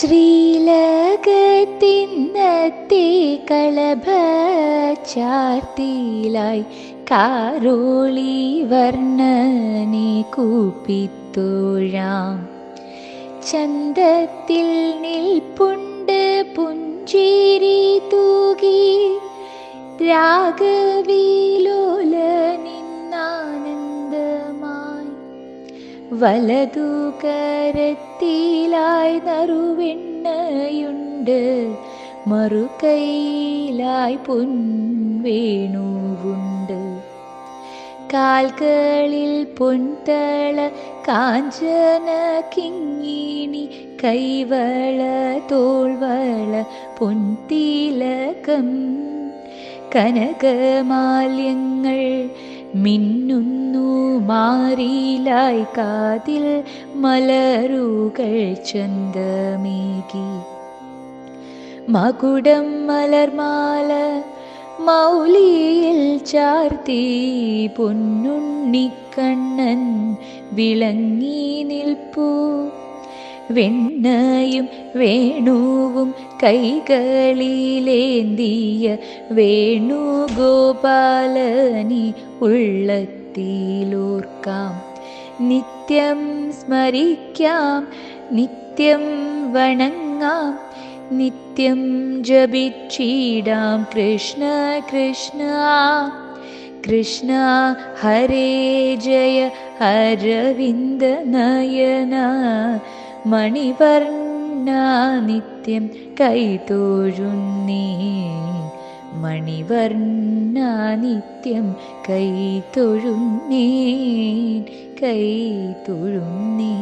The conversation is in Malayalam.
ശ്രീലകത്തിന്നത്തെ കളഭ ചാർത്തിയിലായി കാരോളി വർണനെ കൂപ്പിത്തോഴാം. ചന്തത്തിൽ നിൽപ്പുണ്ട് പുഞ്ചേരി തൂകി രാഗവിലോല വലതു കരത്തിലായി നറുവെണ്ണയുണ്ട് മറുകൈയിലായി പൊൻവേണുവുണ്ട്. കാൽകളിൽ പൊൻതള കാഞ്ചന കിങ്ങിണി കൈവള തോൾവള പൊൻതിലകം. കനകമാല്യങ്ങൾ മിന്നുന്നു മാറിയിലായി കാതിൽ മലരുകൾ ചന്തമേകി മകുടം മലർമാല മൗലിയിൽ ചാർത്തി പൊന്നുണ്ണിക്കണ്ണൻ വിളങ്ങി നിൽപ്പൂ. വെണ്ണയും വേണുവും കൈകളിലേന്തിയ വേണുഗോപാലനി ഉള്ളത്തിലോർക്കാം. നിത്യം സ്മരിക്കാം നിത്യം വണങ്ങാം നിത്യം ജപിച്ചിടാം. കൃഷ്ണ കൃഷ്ണ കൃഷ്ണ ഹരേ ജയ അരവിന്ദ നയന മണിവർണ നിത്യം കൈതൊഴുന്നേ മണിവർണ നിത്യം കൈതൊഴുന്നേ കൈതൊഴുന്നേ